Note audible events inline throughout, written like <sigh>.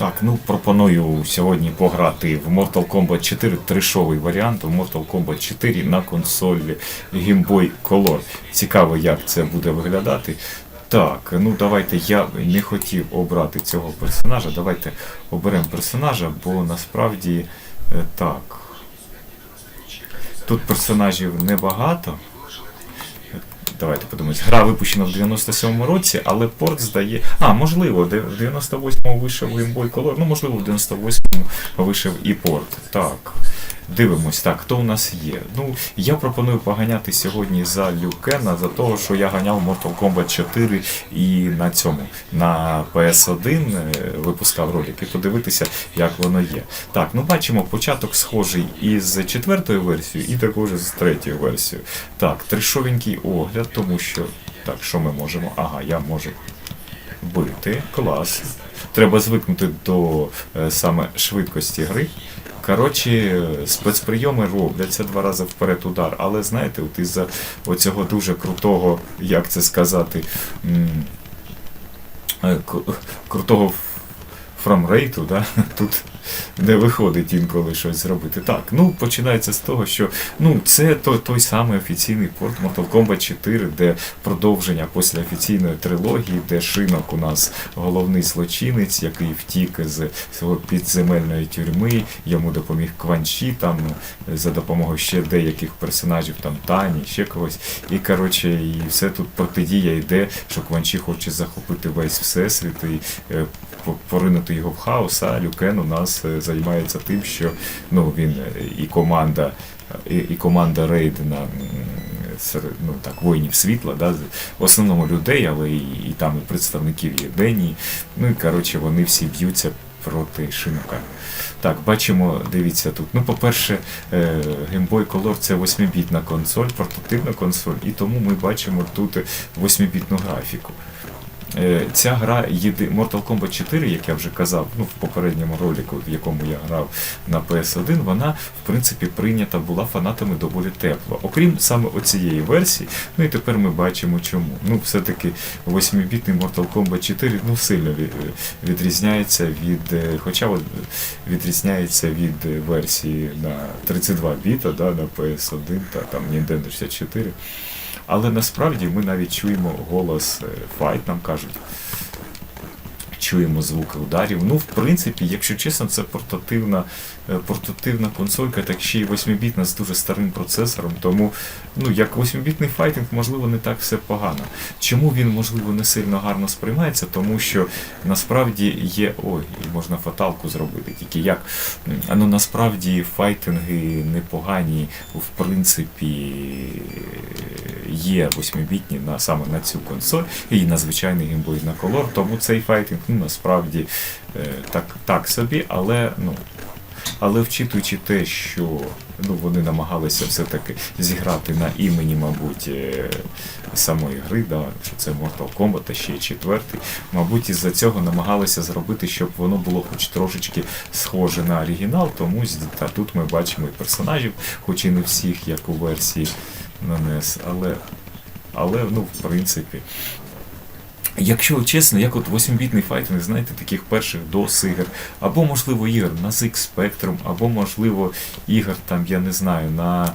Так, ну пропоную сьогодні пограти в Mortal Kombat 4 трешовий варіант в Mortal Kombat 4 на консолі Game Boy Color. Цікаво, як це буде виглядати. Так, ну давайте я не хотів обрати цього персонажа. Давайте оберемо персонажа, бо насправді е, так. Тут персонажів небагато. Давайте подивимось. Гра випущена в 97-му році, але порт здає. А, можливо, в 98-му вийшов Game Boy Color, ну можливо, в 98-му вийшов і порт. Так. Дивимось, так, хто у нас є? Ну, я пропоную поганяти сьогодні за Люкена, за того, що я ганяв Mortal Kombat 4 і на цьому, на PS1 е, випускав ролик і подивитися, як воно є. Так, ну бачимо, початок схожий із четвертою версією, і також з третьою версією. Так, трешовенький огляд, тому що. Так, що ми можемо? Ага, я можу бити. Клас. Треба звикнути до е, саме швидкості гри. Коротше, спецприйоми робляться два рази вперед удар, але знаєте, от із-за оцього дуже крутого, як це сказати, е, крутого фрамрейту, да? <laughs> тут не виходить інколи щось зробити. Так, ну починається з того, що ну це той, той самий офіційний порт Mortal Kombat 4, де продовження після офіційної трилогії, де шинок у нас головний злочинець, який втік з свого підземельної тюрми, йому допоміг Кванчі, там е, за допомогою ще деяких персонажів, там Тані, ще когось. І коротше, і все тут протидія йде, що Кванчі хоче захопити весь всесвіт і е, поринути його в хаос, а Люкен у нас е, займається тим, що ну, він е, і команда, і, і команда Рейд серед, ну, так, воїнів світла, да, в основному людей, але і, і там і представників Єденії. Ну і коротше, вони всі б'ються проти Шинока. Так, бачимо, дивіться тут. Ну, по-перше, е, Game Boy Color це 8-бітна консоль, портативна консоль, і тому ми бачимо тут 8-бітну графіку. Е, Ця гра єди... Mortal Kombat 4, як я вже казав, ну в попередньому ролику, в якому я грав на PS1, вона в принципі прийнята була фанатами доволі тепло. Окрім саме оцієї версії, ну і тепер ми бачимо чому. Ну, все-таки 8-бітний Mortal Kombat 4 ну сильно відрізняється від, е, хоча відрізняється від версії на 32 біта, да, на PS1 та там Nintendo 64. Але насправді ми навіть чуємо голос е, файт, нам кажуть. Чуємо звуки ударів. Ну, в принципі, якщо чесно, це портативна, е, портативна консолька, так ще й 8-бітна з дуже старим процесором. Тому, ну, як 8-бітний файтинг, можливо, не так все погано. Чому він, можливо, не сильно гарно сприймається? Тому що насправді є. Ой, можна фаталку зробити. Тільки як? Ну насправді файтинги непогані, в принципі, є 8-бітні на саме на цю консоль і на звичайний Boy на Color, тому цей файтинг ну, насправді е, так, так собі, але ну. Але вчитуючи те, що ну, вони намагалися все-таки зіграти на імені, мабуть, е, самої гри, да, що це Mortal Kombat, а ще й четвертий, мабуть, із-за цього намагалися зробити, щоб воно було хоч трошечки схоже на оригінал, тому та тут ми бачимо і персонажів, хоч і не всіх, як у версії на NES, але, але ну, в принципі. Якщо чесно, як от 8-бітний файтинг, знаєте, таких перших DOS ігор, або, можливо, ігор на ZX Spectrum, або, можливо, ігор там, я не знаю, на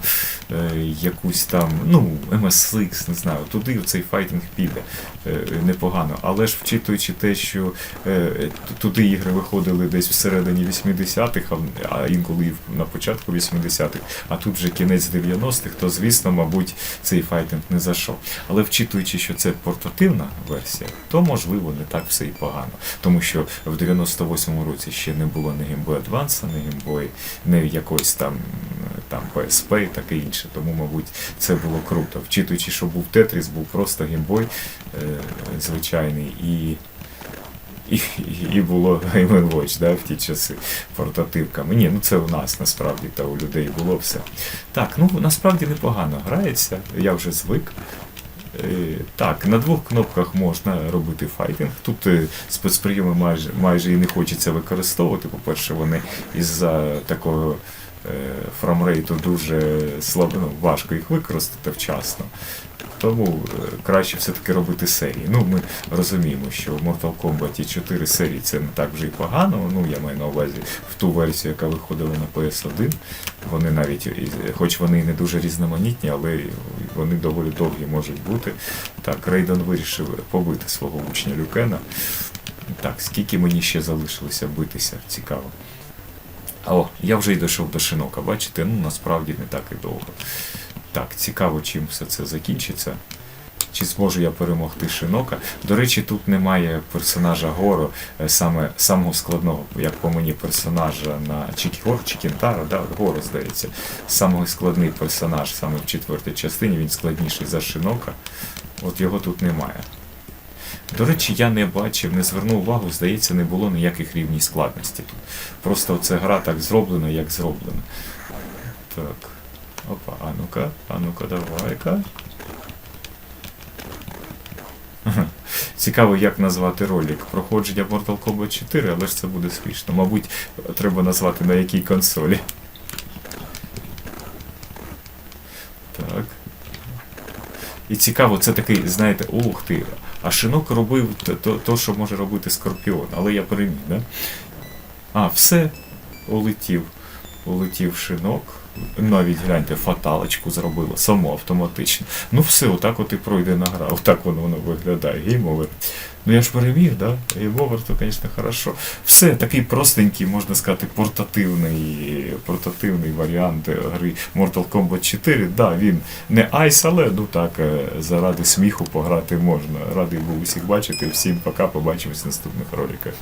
е, якусь там, ну, MSX, не знаю, туди цей файтинг піде е, непогано. Але ж вчитуючи те, що е, туди ігри виходили десь всередині 80-х, а, інколи на початку 80-х, а тут вже кінець 90-х, то звісно, мабуть, цей файтинг не зайшов. Але вчитуючи, що це портативна версія, то можливо не так все і погано. Тому що в 98-му році ще не було ні Boy Advance, ні Boy, ні якось там, там PSP і таке інше. Тому, мабуть, це було круто. Вчитуючи, що був Tetris, був просто Boy е, звичайний і. І, і було Game Watch да, в ті часи портативками. Ні, ну це у нас насправді та у людей було все. Так, ну насправді непогано грається, я вже звик. Е, Так, на двох кнопках можна робити файтинг. Тут е, спецприйоми майже, майже і не хочеться використовувати. По-перше, вони із-за такого е, фрамрейту дуже слабо, ну, важко їх використати вчасно. Тому е, краще все-таки робити серії. Ну, ми розуміємо, що в Mortal Kombat 4 серії це не так вже й погано. Ну, я маю на увазі в ту версію, яка виходила на PS1. Вони навіть, хоч вони і не дуже різноманітні, але вони доволі довгі можуть бути. Так, Рейден вирішив побити свого учня Люкена. Так, скільки мені ще залишилося битися, цікаво. А, О, я вже й дійшов до шинока, бачите, ну насправді не так і довго. Так, цікаво, чим все це закінчиться. Чи зможу я перемогти шинока? До речі, тут немає персонажа Горо, е, саме самого складного, як по мені, персонажа на Чікі Гор, чи Кентара, да, Горо, здається. Самий складний персонаж саме в четвертій частині, він складніший за шинока. От його тут немає. До речі, я не бачив, не звернув увагу, здається, не було ніяких рівнів складності тут. Просто ця гра так зроблена, як зроблена. Так. Опа, а ну-ка, а ну-ка, давай-ка. <laughs> Цікаво, як назвати ролик. Проходження Mortal Kombat 4, але ж це буде смішно. Мабуть, треба назвати на якій консолі. Так. І цікаво, це такий, знаєте, ух ти. А шинок робив то, то, що може робити Скорпіон, але я переміг, да? А, все, улетів. Улетів шинок. Навіть гляньте, фаталочку зробило, само автоматично. Ну все, отак от і пройде на гра. Отак воно, воно виглядає. Гейм-овер. Ну я ж переміг, да? Гейм-овер, то, звісно, хорошо. Все, такий простенький, можна сказати, портативний, портативний варіант гри Mortal Kombat 4. Да, він не айс, але ну так, е, заради сміху пограти можна. Радий був усіх бачити. Всім пока, побачимось в наступних роликах.